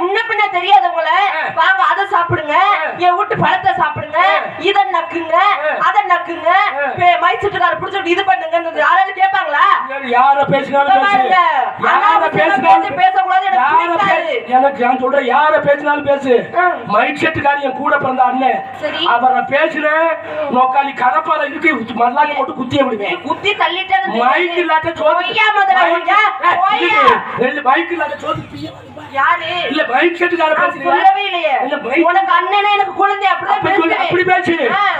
முன்ன பின்ன தெரியாதவங்கள. வாங்க அதை சாப்பிடுங்க. என் வீட்டு பழத்தை சாப்பிடுங்க. இத நக்குங்க. அதை நக்குங்க. மைசூட்டுக்கார பிடிச்சிட்டு இது பண்ணுங்க யாராவது கேட்பாங்களா யார பேசினாலும். யார பேசினாலும் பேசி பேசக்கூடாது, எனக்கு நான் சொல்றேன் யார பேசினாலும் பேசு ம். மைக் செட்டுக்காரி என் கூட பிறந்த அண்ணன். அவரை பேசுன நோக்காளி கடப்பால இருக்கு மல்லாக்க போட்டு குத்திய விடுவேன் குத்தி தள்ளிட்டேன்னு மைக். இல்லாத பொய்யா. மைக் இல்லாத வருமா? யாரு இல்ல மைக் செட்டுக்கார நான் பேசுறீங்க? சொல்லவே இல்லையே உனக்கு அண்ணனே எனக்கு குழந்தை அப்படி அப்படி பேசு.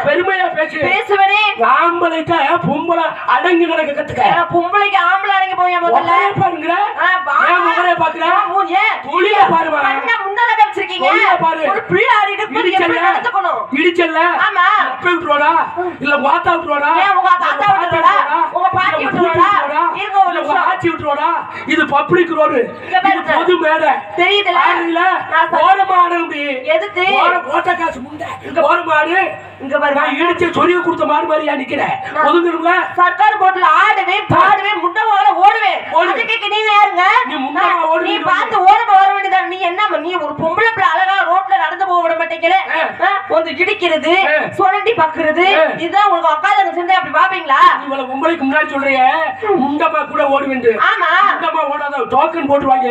பெருமையா பேசு. பேசுவனே. ஆம்பளைக்க பொம்பளை அடங்கி நடக்க கத்துக்க. நான் பொம்பளைக்கு ஆம்பளை அடங்கி போய் முதல்ல? பாருங்கிற ஆ, பா- ஏன் முகரைய பாக்குற ஆ, மூ- ஏன்? துளிய பாருமா. கண்ணை முன்னால காமிச்சிருக்கீங்க. தொழிலை பாரு. ஒரு பிள்ளை ஆடிட்டு எப்படி இடிச்சல்ல. நடந்துக்கணும்? இடிச்சல்ல. ஆமா. அப்ப விட்டுருவாடா இல்ல மாத்தா விட்டுருவாடா ஏன் உங்க தாத்தா இல்ல விட்டுருவாடா? பாட்டி உங்க பாட்டி இல்ல பூட்டி விட்டுருவாடா? இருங்க ஒரு இல்ல உங்க நிமிஷம். ஆச்சி விட்டுருவாடா இது பப்ளிக் ரோடு. இது பொது மேடை. தெரியுதுல? ஆடுறீல நான் ச- ஓரமா ஆடுறி எதுக்கு? ஓட்ட காசு முண்டை. ஓரமா ஆடு இங்க பாருங்க. நான் இடிச்சு சொரிய கொடுத்த மாடு மாதிரியா நிக்கிறேன் ஒதுங்கணும்ல சர்க்கார் போர்ட்ல ஆடுவேன் பாடுவேன் முண்டை ஓட ஓடுவேன். ஓடு. அதுக்கு நீங்க யாருங்க நீ முண்டை நான்- ஓடு, நீ பார்த்து ஓரமா வர வேண்டியதான் நீ என்ன நீ ஒரு பொம்பளை பிள்ளை அழகா ரோட்ல நடந்து போக விட மாட்டீங்களே? வந்து இடிக்கிறது. சுரண்டி பாக்குறது. இதுதான் உங்களுக்கு உட்காந்து செஞ்சா அப்படி பாப்பீங்களா? இவ்வளவு பொம்பளைக்கு முன்னாடி சொல்றிய முண்டமா கூட ஓடி வந்து ஆமா. முண்டமா ஓடாத டோக்கன் போட்டுருவாங்க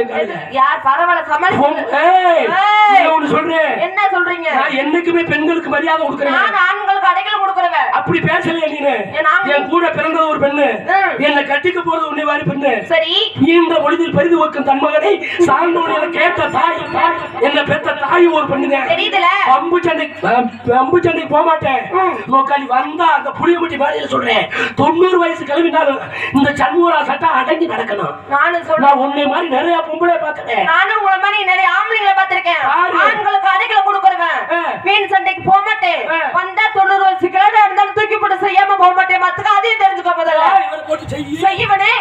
யார் பரவாயில்ல சமாளி சொல்றேன் என்ன சொல்றீங்க? நான் என்னைக்குமே பெண்களுக்கு மரியாதை கொடுக்குறேன். நான் ஆண்களுக்கு அடைக்கல கொடுக்குறவன். அப்படி பேசலையே நீனு. என் கூட பிறந்தது ஒரு பெண்ணு. என்னை கட்டிக்க போறது உன்னை வாரி பெண்ணு. சரி. ஈன்ற பொழுதில் பெரிது வைக்கும் தன் மகனை சார்ந்தவன் கேட்ட தாய் என்ன தாய் ஒரு பெண்ணுங்க. தெரியுதுல? பம்பு சண்டைக்கு பம்பு சண்டைக்கு போக மாட்டேன். நோக்காளி வந்தா அந்த புளியமுட்டி மேடையில சொல்றேன். தொண்ணூறு வயசு கிளம்பினாலும் இந்த சண்முகரா சட்டம் அடங்கி நடக்கணும். நானும் சொல்றேன். உன்னை மாதிரி நிறைய பொம்பளை பார்க்கிறேன் நானும் உங்களை மாதிரி நிறைய ஆம்பளைங்களை பார்த்திருக்கேன். யாரு? ஆண்களுக்கு அடைக்கல கொடுக்குறவன். ஆ. மீன் சண்டைக்கு போக மாட்டேன். வந்தா தொண்ணூறு வயசு கிழமை இருந்தாலும் தூக்கி போட்டு செய்யாம போக மாட்டேன். மத்துக்கு அதையும் தெரிஞ்சுக்கோ முதல்ல. செய்யவனே.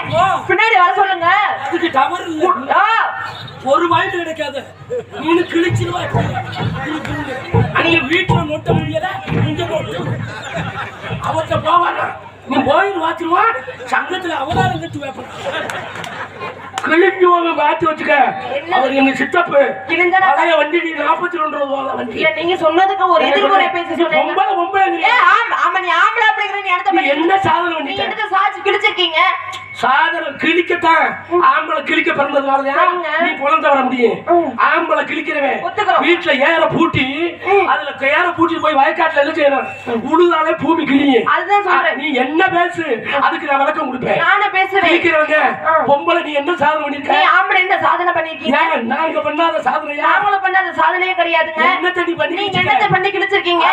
பின்னாடி வர சொல்லுங்க. ஒரு வாய்ப்பு கிடைக்காது. நீனு கிழிச்சிருவா அங்க வீட்டுல நொட்ட முடியல இங்க நொட்டு அவர்கிட்ட போவானா நீ போயிரு வாச்சிருவான் சங்கத்துல அவதாரம் கட்டு வைப்பான். கிழிஞ்சு வாங்க மாத்தி வச்சுக்க? அவர் எங்க சித்தப்பு. பழைய வண்டி நீ நாற்பத்தி ரெண்டு ரூபா வண்டி. நீங்க சொன்னதுக்கு ஒரு எதிர்முறை பேசி சொன்னீங்க ஏ ஆமா நீ ஆம்பளை அப்படிங்கிற நீ என்ன சாதனை பண்ணிட்ட? சாட்சி கிழிச்சிருக்கீங்க? சாதனம் கிழிக்கத்தான். ஆம்பளை கிழிக்க பிறந்ததுனால ஆமாங்க. நீ குழந்தை வர முடியும். ஆம்பளை கிழிக்கிறவன். வீட்டுல ஏற பூட்டி அதுல ஏற பூட்டி போய் வயக்காட்டுல என்ன செய்யணும் உழுதாலே பூமி கிழியும். நீ என்ன பேசு? அதுக்கு நான் விளக்கம் கொடுப்பேன். நானும் பேசுவேன். கிழிக்கிறவங்க. பொம்பளை நீ என்ன சாதனை நீ பண்ணிருக்க ஆம்பளை என்ன சாதனை பண்ணிருக்கீங்க? ஏன் நாங்க பண்ணாத சாதனையா? நாங்களும் பண்ணாத சாதனையே கிடையாதுங்க. என்ன தண்ணி பண்ணி நீங்க என்னத்தை பண்ணி கிழிச்சிருக்கீங்க.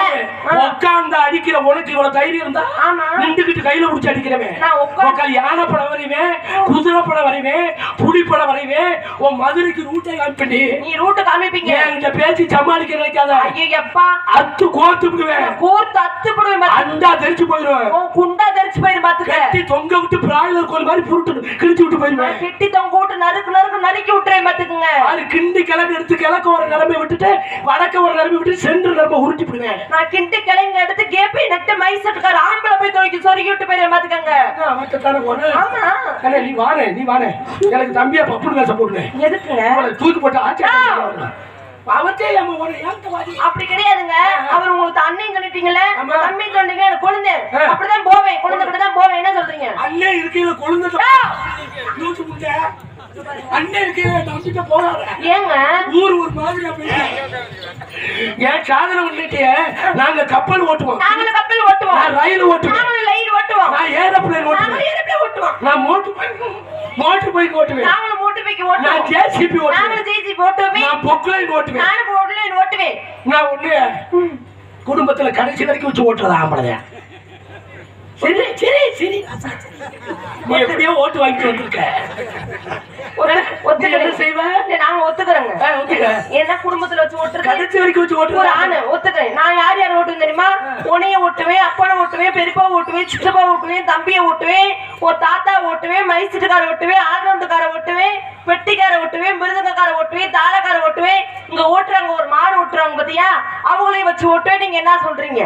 உட்கார்ந்து அடிக்கிற உனக்கு இவ்வளவு தைரியம் இருந்தா? நின்றுகிட்டு கையில பிடிச்சி அடிக்கிறவன். நான் யானை படம் வரைவேன் குதிரை படம் வரைவேன் புலி படம் வரைவேன் உன் மதுரைக்கு ரூட்டை காமிப்பி நீ ரூட்டு காமிப்பீங்க. இந்த பேச்சு சமாளிக்க நினைக்காத? ஐயப்பா அத்து கோத்து விடுவேன். கூர்த்து அத்து பாத்துக்க. அண்டா தெரிச்சு போயிடுவேன். உன் குண்டா தெரிச்சு போயிரு பாத்துக்க. கட்டி தொங்க விட்டு பிராய்லர் கோல் மாதிரி புருட்டு கிழிச்சு விட்டு போயிடுவேன். கெட்டி தொங்க விட்டு நறுக்கு நறுக்கு நறுக்கி விட்டுறேன் பாத்துக்குங்க. அது கிண்டி கிளம்பி எடுத்து கிழக்க ஒரு நிரம்பி விட்டுட்டு வடக்க ஒரு நிரம்பி விட்டு சென்று நிரம்ப உருட்டி போடுவேன் நான் கிண்டி கிளைங்க எடுத்து கேப்பை நட்டு மைசட்டுக்கார ஆம்பளை போய் துவைக்கி சொருகி விட்டு போயிரு பாத்துக்கங்க. ஆமா. நீ வானே நீ வானே எனக்கு தம்பியா பேச போடுனேன் எதுக்குங்க? அவளை தூக்கி போட்டு ஆச்சா நம்ம ஒரு வாடி அப்படி கிடையாதுங்க. அவர் உங்களுக்கு அண்ணன் சொல்லிட்டீங்கல்ல. தம்பி சொன்னீங்க எனக்கு கொழுந்து. ஆ. அப்படிதான் போவேன். கொழுந்து தான் போவேன். என்ன சொல்றீங்க? அண்ணே இருக்கையில கொழுந்து! லூசு முட்டை அண்ணே இருக்கையில நம்பிட்ட போறாரு ஏங்க? ஊர் மாதிரியா போயிட்டு. ஏன் சாதனை பண்ணிட்டே நாங்க கப்பல் ஓட்டுவோம். நாங்களும் கப்பல் ஓட்டுவோம். நான் ரயில் ஓட்டுவேன். நாங்களும் லைன் ஓட்டுவோம். நான் ஏரோப்ளேன் ஓட்டுவேன். ஓட்டுவோம். நான் மோட்டர் பைக் மோட்டர் பைக் ஓட்டுவேன். நாங்களும் மோட்டர் பைக் நான் ஓட்டுவோம் ஜேசிபி ஓட்டுவேன். நாங்களும் ஜிஜி ஓட்டுவோமே. நான் பொக்லைன் ஓட்டுவேன். நானும் போட்லைன் ஓட்டுவேன். நான் ஒண்ணு குடும்பத்துல கடைசி வரைக்கும் வச்சு ஓட்டுறது ஆம்பளையா? சரி சரி சரி. நீ எப்படியோ ஓட்டு வாங்கிட்டு வந்திருக்க. ஒத்து- நீ என்ன ஒத்துக்கிறேன் செய்வ? இல்ல, நாங்க ஒத்துக்கிறோங்க. ஆ, ஒத்துக்க. என்ன குடும்பத்துல வச்சு ஓட்டுறது? கடைசி வரைக்கும் வச்சு ஒரு ஓட்டுறது ஆணு ஒத்துக்கிறேன். நான் யார் யார் ஓட்டுவேன் தெரியுமா? உனைய ஓட்டுவேன் அப்பனை ஓட்டுவேன் பெரியப்பா ஓட்டுவேன் சித்தப்பா ஓட்டுவேன் தம்பியை ஓட்டுவேன் ஒரு தாத்தா ஓட்டுவேன் மைசூட்டுக்கார ஓட்டுவேன் ஆல்ரவுண்டுக்கார ஓட்டுவேன் வெட்டிக்கார ஓட்டுவேன் மிருதங்கக்கார ஓட்டுவேன் தாளக்கார ஓட்டுவேன். இங்க ஓட்டுறாங்க ஒரு மாடு ஓட்டுறாங்க பாத்தியா? அவங்களையும் வச்சு ஓட்டுவேன். நீங்க என்ன சொல்றீங்க?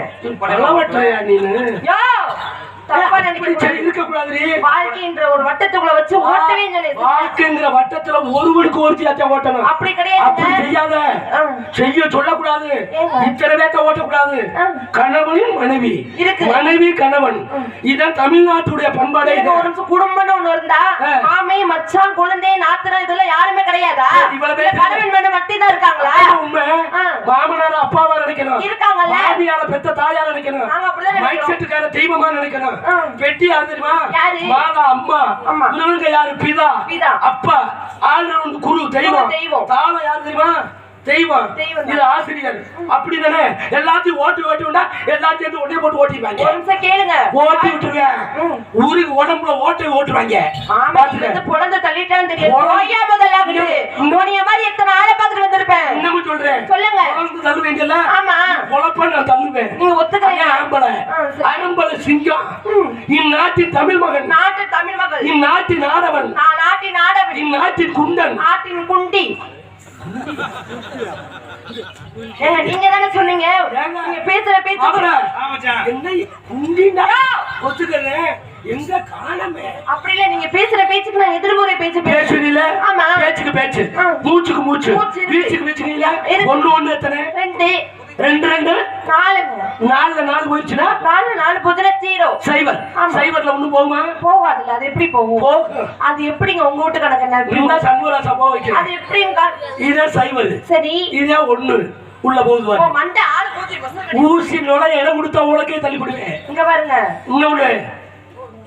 தப்பா அப்படி நினைக்க இருக்க கூடாதுடி வாழ்க்கைன்ற ஒரு வட்டத்துக்குள்ள வச்சு ஓட்டவே சொல்லி வாழ்க்கைங்கிற வட்டத்துல ஒருவனுக்கு ஒருத்தியாத்த ஓட்டணும். அப்படி அப்படி கிடையாது செய்யாத. ஆ. செய்ய சொல்லக்கூடாது? இத்தனை பேத்த ஓட்டக்கூடாது. ஆ. கணவன் மனைவி. மனைவி கணவன். இதான் தமிழ்நாட்டுடைய பண்பாடே. ஒரு நிமிஷம் குடும்பம்னு ஒண்ணு இருந்தா. மாமே மச்சான் குழந்தை நாத்தனா இதெல்லாம் யாருமே கிடையாதா? கணவன் மனை மட்டும் தான் இருக்காங்களா உண்மை. மாமனார் அப்பாவா நினைக்கணும் இருக்காங்கல்ல? மாமியார பெத்த தாயா நினைக்கணும் மைக். செட்டுக்கார தெய்வமா நினைக்கணும் ஆ. பெட்டி யாரு தெரியுமா? மாதா அம்மா அம்மா. முருகங்க யாரு பிதா பிதா. அப்பா ஆளுநர் குரு தெய்வம் தெய்வம். தாளம் யாரு தெரியுமா தெய்வம். இது ஆசிரியர். அப்படி தானே எல்லாத்தையும் ஓட்டி ஓட்டி விட்டா எல்லாத்தையும் எடுத்து ஒன்னே போட்டு நிமிஷம் கேளுங்க. ஓட்டி விட்டுருவேன். ஊருக்கு உடம்புல ஓட்டி ஓட்டுவாங்க. குழந்தை தள்ளிட்டான்னு தெரியும் முதல்ல உன்னைய மாதிரி எத்தனை ஆளை பார்த்துட்டு வந்திருப்பேன்? இன்னமும் சொல்றேன். சொல்லுங்க. தள்ளுவீங்கல்ல ஆமா. குழப்பம் நான் தள்ளுவேன். நீங்க ஒத்துக்கிறீங்க சரி. ஆம்பளை சிங்கம். இந்நாட்டின் தமிழ் மகன். நாட்டு தமிழ் மகள். இந்நாட்டின் ஆடவன். நான் நாட்டின் ஆடவன். இந்நாட்டின் குண்டன் நாட்டின் குண்டி. ஏங்க நீங்க தானே சொன்னீங்க? நீங்க பேசுற பேச்சு என்ன குண்டினா ஒத்துக்கிறேன் எங்க காணமே அப்படி இல்ல நீங்க பேசுற பேச்சுக்கு நான் எதிர்முறை பேச்சு பேசுறீல ஆமா. பேச்சுக்கு பேச்சு. ஆ. மூச்சுக்கு மூச்சு. மூச்சு இருக்கு. வீச்சுக்கு வீச்சுக்கீங்களா இருக்கு. ஒண்ணு ஒண்ணு எத்தனை? ரெண்டு. ரெண்டு ரெண்டு. நாலுங்க. நாலுல நாலு போயிடுச்சுன்னா நாலு நாலு புதின ஜீரோ சைவர் ஆமா. சைவர்ல ஒண்ணு போகுமா? போகாதுல்ல அது எப்படி போகும்? போகும் அது எப்படிங்க உங்க வீட்டு கணக்கு என்ன? சண்முகரா சம்பவம் வைக்கிறேன். அது எப்படிங்க? இதே சைவர் சரி. இதே ஒண்ணு. உள்ள போகுது. மண்டை ஆளு ஊசி நுழைய இடம் கொடுத்தா உலகே தள்ளிவிடுவேன் இங்க பாருங்க. இன்னொன்னு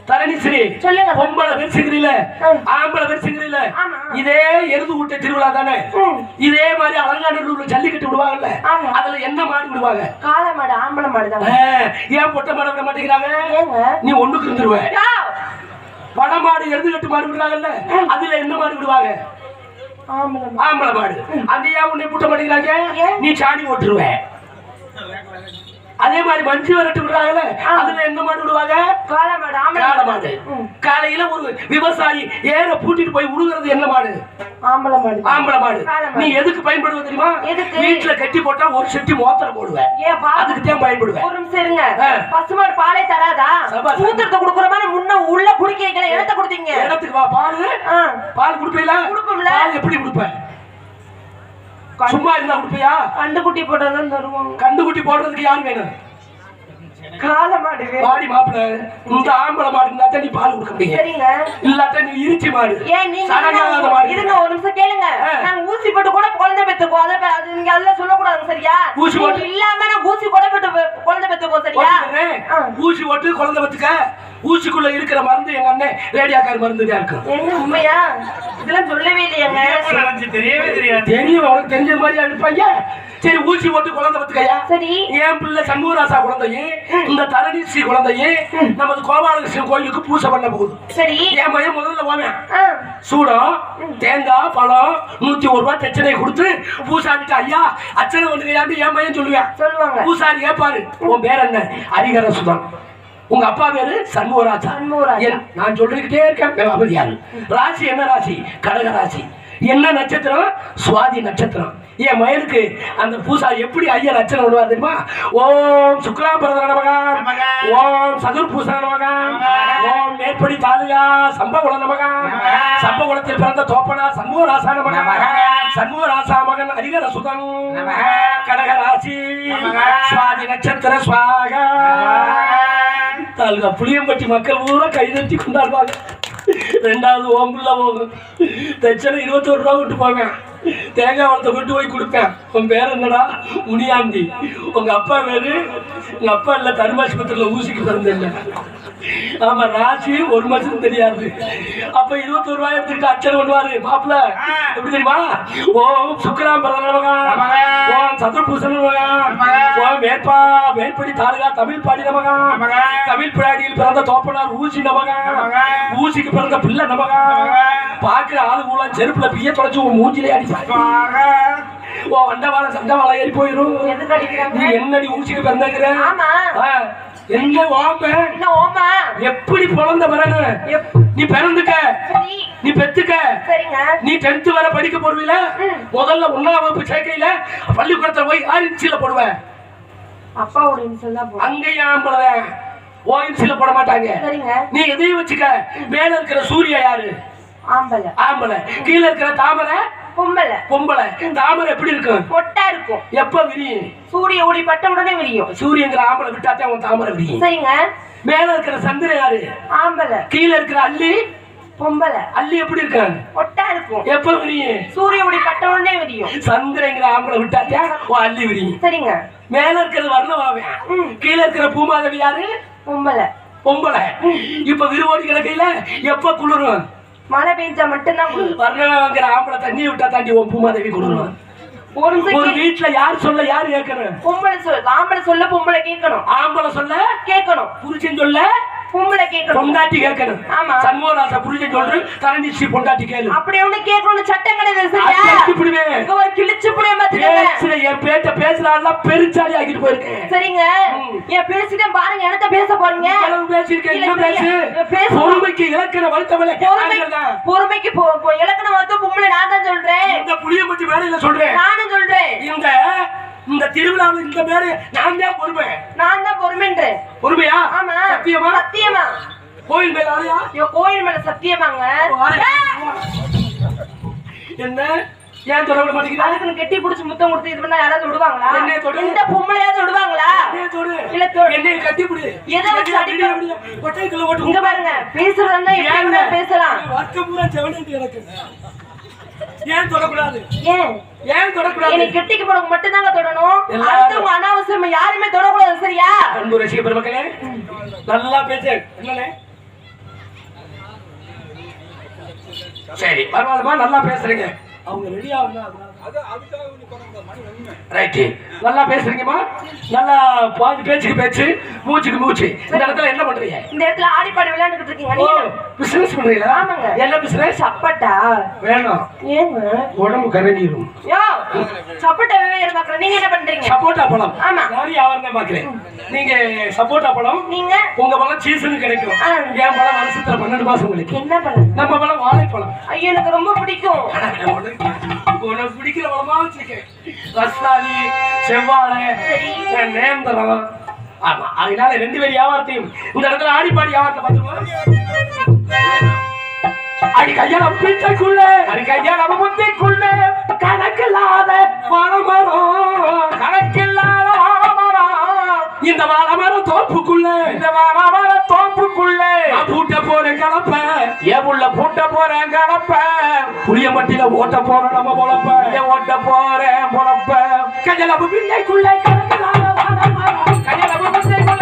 தரணிஸ்ரீ சொல்லுங்க. பொம்பளை வெறிச்சுக்கிறீல ம். ஆம்பளை வெறிச்சுக்கிறீல ஆமா. இதே எருது விட்ட திருவிழா தானே. இதே மாதிரி அலங்காநல்லூர்ல ஜல்லிக்கட்டு விடுவாங்கல்ல. அதுல என்ன மாடு விடுவாங்க? காளை மாடு ஆம்பளை மாடு தான். ஏன் பொட்டை மாடு விட மாட்டேங்கிறாங்க? நீ ஒண்ணுக்கு இருந்துருவ. மாடு எருது கட்டு மாடு விடுறாங்கல்ல? அதுல என்ன மாடு விடுவாங்க? ஆம்பளை மாடு. ஆம்பளை மாடு. அது ஏன் உன்னை பூட்ட மாட்டேங்கிறாங்க? நீ சாணி ஓட்டுருவ. அதே மாதிரி மஞ்சு விரட்டு விடுறாங்கல்ல. அதுல என்ன மாடு விடுவாங்க காளை மாடு ஆம்பளை மாடு. காலையில ஒரு விவசாயி ஏற பூட்டிட்டு போய் உழுகிறது என்ன மாடு ஆம்பளை மாடு ஆம்பளை மாடு. நீ எதுக்கு பயன்படுவ தெரியுமா எதுக்கு? வீட்டுல கட்டி போட்டா ஒரு செட்டி மோத்திரம் போடுவேன் அதுக்கு தான் பயன்படுவேன் ஒரு நிமிஷம் இருங்க. பசுமாடு பாலை தராதா. ஊத்துறத குடுக்குற மாதிரி முன்ன உள்ள குடிக்க இடத்த கொடுத்தீங்க இடத்துக்கு வா பால். பால் குடுப்பீங்களா குடுப்போம்ல. எப்படி குடுப்ப சும்மா இருந்தா குடுப்பியா? கண்டுக்குட்டி போட்டதான் தருவாங்க. கண்டுக்குட்டி போடுறதுக்கு யார் வேணும்? காளை மாடு. பாடி மாப்பிள இந்த ஆம்பளை மாடு இருந்தா நீ பால் கொடுக்க முடியும். சரிங்க. இல்லாட்ட நீ இரிச்சி மாடு. ஏன் நீங்க மாடு. இருங்க ஒரு நிமிஷம் கேளுங்க. நாங்க ஊசி போட்டு கூட குழந்தை பெத்துக்கோ. அதை அது நீங்க அதெல்லாம் சொல்லக்கூடாது சரியா? ஊசி போட்டு- இல்லாம நான் ஊசி கூட போட்டு குழந்தை பெத்துக்கோ சரியா. ஊசி போட்டு குழந்தை பத்துக்க. ஊசிக்குள்ள இருக்கிற மருந்து எங்க அண்ணன் ரேடியாக்கார் மருந்து தான் என்ன உண்மையா? இதெல்லாம் சொல்லவே இல்லையாங்க? தெரியவே தெரியாது. தெரியும் உனக்கு தெரிஞ்ச மாதிரி அனுப்பாங்க. சரி ஊசி போட்டு குழந்தை பத்துக்கையா சரி. என் பிள்ளை சண்முகராசா குழந்தையும் இந்த தரணிஸ்ரீ குழந்தையும் நமது கோபாலகிருஷ்ணன் கோயிலுக்கு பூஜை பண்ண போகுது. சரி. என் பையன் முதல்ல போவேன். சூடம் தேங்காய் பழம் நூத்தி ஒரு ரூபாய் தட்சணை கொடுத்து பூசாரிட்டு ஐயா அச்சனை வந்துக்கையாண்டு என் பையன் சொல்லுவேன். சொல்லுவாங்க. பூசாரி கேட்பாரு உன் பேர் என்ன? ஹரிகர சுதம் உங்க அப்பா பேரு சண்முகராஜா. நான் சொல்லிக்கிட்டே இருக்கேன் அவதியாரு ராசி என்ன ராசி? கடக ராசி. என்ன நட்சத்திரம்? சுவாதி நட்சத்திரம். என் மயனுக்கு அந்த பூசா எப்படி ஐயர் அர்ச்சனை பண்ணுவார் தெரியுமா? ஓம் சுக்லாம்பரத நமகா. நமகா. ஓம் சதுர் பூசண நமகா. ஓம் மேற்படி தாலுகா சம்பகுல நமகா. சம்பகுலத்தில் பிறந்த தோப்பனா சண்முக ராசா நமகா. சண்முக ராசா மகன் ஹரிகர சுதன். கடக ராசி. சுவாதி நட்சத்திர சுவாகா. கொண்டாடுங்க புளியம்பட்டி மக்கள் பூரா கைதட்டி கொண்டாடுவாங்க. ரெண்டாவது ஓம்புள்ள போகும். தச்சனை இருபத்தோரு ரூபா விட்டு போவேன். தேங்காய் வளத்தை கொண்டு போய் கொடுப்பேன். உன் பேர் என்னடா? முனியாண்டி. உங்க அப்பா பேரு? உங்க அப்பா இல்ல தருமாஸ்பத்திரியில் ஊசிக்கு பிறந்தில்ல ஆமா ராசி ஒரு மாசம் தெரியாது. அப்ப இருபத்தோரு ரூபாய் எடுத்துக்கிட்டு அச்சனை பண்ணுவாரு மாப்பிள்ள. எப்படி தெரியுமா? ஓம் சுக்கராம் நமகா. ஓம் சதுர்பூசன். ஓம் மேற்பா மேற்படி தாலுகா தமிழ் பாடி நமகா. தமிழ் பிராடியில் பிறந்த தோப்பனார் ஊசி நமகா. ஊசிக்கு பிறந்த பிள்ளை நமகா. பாக்குற ஆளு கூட செருப்புல பிய தொலைச்சு உன் மூஞ்சிலே அடிப்பாங்க. ஓ வண்டவாள சண்டவாள ஏறி போயிரும். நீ என்னடி ஊசிக்கு பிறந்தங்கிற ஆமா ஆ, என்ன ஓமா எப்படி பிறந்த பிறகு? நீ பிறந்துக்க. நீ பெத்துக்க. சரிங்க. நீ டென்த் வரை படிக்க போடுவீல. முதல்ல ஒன்னாம் வகுப்பு சேர்க்கையில பள்ளிக்கூடத்துல போய் ஆறு இன்ச்சில போடுவேன் அப்பாவோட இன்சல் தான் அங்கேயும் ஆம்பளை. ஓயின்ஸ்ல போட மாட்டாங்க. நீ எதையும் வச்சுக்க. மேல இருக்கிற சூரிய யாரு? ஆம்பளை. ஆம்பளை. கீழே இருக்கிற தாமரை. பொம்பளை. பொம்பளை. தாமரை எப்படி இருக்கும் பொட்டா இருக்கும். எப்ப விரியும்? சூரிய ஒளி பட்ட உடனே விரியும். சூரியங்கிற ஆம்பளை விட்டாத்தான் உன் தாமரை விரியும். சரிங்க. மேல இருக்கிற சந்திரன் யாரு? ஆம்பளை. கீழே இருக்கிற அள்ளி? பொம்பளை. அள்ளி எப்படி இருக்காங்க பொட்டா இருக்கும். எப்ப விரியும்? சூரிய ஒளி பட்ட உடனே விரியும். சந்திரங்கிற ஆம்பளை விட்டாத்தான் உன் அள்ளி விரியும். சரிங்க. மேல இருக்கிறது வர்ணவாவன் ம். கீழே இருக்கிற பூமாதவி யாரு? பொம்பளை. பொம்பளை. இப்ப விரிவோடி கிடக்கையில எப்ப குளிரும்? மழை பெஞ்சா மட்டும்தான் குளிரும். வர்ணவாங்கிற ஆம்பளை தண்ணி விட்டா தாண்டி உன் பூமாதேவி குளிரும் ஒரு வீட்டுல யார் சொல்ல யார் கேட்கணும்? பொம்பளை சொல் ஆம்பளை சொல்ல பொம்பளை கேட்கணும். ஆம்பளை சொல்ல கேட்கணும். புருஷன் சொல்ல பொம்பளை கேட்கணும். பொண்டாட்டி கேட்கணும். ஆமா. சண்முகராச புருஷன் சொல்ற தரணிச்சி பொண்டாட்டி கேளு. அப்படி ஒண்ணு கேட்கணும்னு சட்டம் கிடையாது சரியா. இங்க ஒரு கிழிச்சு பாத்துக்கங்க பேசுற என் பேட்ட பேசுறாள் பெருச்சாலி ஆக்கிட்டு போயிருக்கேன். சரிங்க. ம். ஏன் பேசிட்டேன் பாருங்க என்னத்த பேச போறீங்க? இவ்வளவு பேசியிருக்கேன் இல்ல, இன்னும் பேசு. பொறுமைக்கு இலக்கண வளர்த்தவளே. பொறுமைக்கு போ- இலக்கணம் வந்து பொம்பளை நான் தான் சொல்றேன். இந்த புளிய பத்தி வேலையில சொல்றேன். நானும் சொல்றேன். இந்த இந்த திருவிழாவில் இந்த மேடை நான் தான் பொறுமை. நான் தான் பொறுமைன்றேன் பொறுமையா? ஆமா. சத்தியமா? சத்தியமா. கோயில் மேல ஆளையா? ஐயோ கோயில் மேல சத்தியமாங்க. என்ன? ஏன் சொல்ல விட மாட்டேங்கிறா அதுக்குன்னு கெட்டி புடிச்சு முத்தம் கொடுத்து இது பண்ணா யாராவது விடுவாங்களா? என்னைய தொடு. இந்த பொம்பளையாவது விடுவாங்களா? என்னைய தொடு. இல்ல தொடு. என்னைய கட்டிப்பிடு. எதை வச்சு அடிக்க- அப்படியே கொட்டைக்குள்ள ஓட்டு. இங்க பாருங்க. பேசுறதா எப்படி பேசலாம். வர்க்கம் பூரா செவனேந்து எனக்கு. ஏன் தொடக்கூடாது? ஏன்? ஏன் தொடக்கூடாது? என்னை கெட்டிக்கு மட்டும் தாங்க தொடணும். அடுத்தவங்க அனாவசியமா யாருமே தொடக்கூடாது சரியா? அன்பு ரசிக பெருமக்களே நல்லா பேசு. என்னண்ணே? சரி பரவாயில்லமா நல்லா பேசுறீங்க. அவங்க ரெடி ஆகுனா ரைட்டு நல்லா பேசுறீங்கம்மா. நல்லா பாதி பேச்சுக்கு பேச்சு மூச்சுக்கு மூச்சு. இந்த இடத்துல என்ன பண்றீங்க? இந்த இடத்துல ஆடி பாடி விளையாண்டுட்டு இருக்கீங்க பிசினஸ் பண்றீங்களா? ஆமாங்க. என்ன பிசினஸ் சப்பட்டா. வேணும். ஏங்க? உடம்பு கரங்கிரும் யோ சப்பட்டாவே இருக்காங்க நீங்க என்ன பண்றீங்க? சப்போட்டா பழம். ஆமா. நானும் தான் பாக்குறேன். நீங்க சப்போட்டா பழம். நீங்க? உங்க பழம் சீசன் கிடைக்கும். என் பழம் வருஷத்துல பன்னெண்டு மாசம் கிடைக்கும் என்ன பண்ணுங்க நம்ம பழம் வாழைப்பழம். ஐயோ எனக்கு ரொம்ப பிடிக்கும். உனக்கு பிடிக்கிற பழமா வச்சிருக்கேன். ரஸ்தாலி செவ்வாழை அஹ் நேந்திரம் ஆமா அதனால ரெண்டு பேர் வியாபாரத்தையும் இந்த இடத்துல ஆடி பாடி வியாபாரத்தை பார்த்துருவோம். அடி பிச்சைக்குள்ள முத்திக்குள்ள கணக்கில்லாத வாழமரம் கணக்கில்லாத வாழமரம் இந்த வாழமரம் தோப்புக்குள்ள. இந்த வாழமரம் தோப்புக்குள்ள. பூட்ட போற கலப்ப உள்ள ஓட்ட போறேன் கலப்ப. புளியம்பட்டியில ஓட்ட போறேன் நம்ம பொழப்ப. ஓட்ட போறேன் பொழப்ப. கஜலபு பிள்ளைக்குள்ளே கலக்கலாம் கஜலபு பிள்ளைக்குள்ள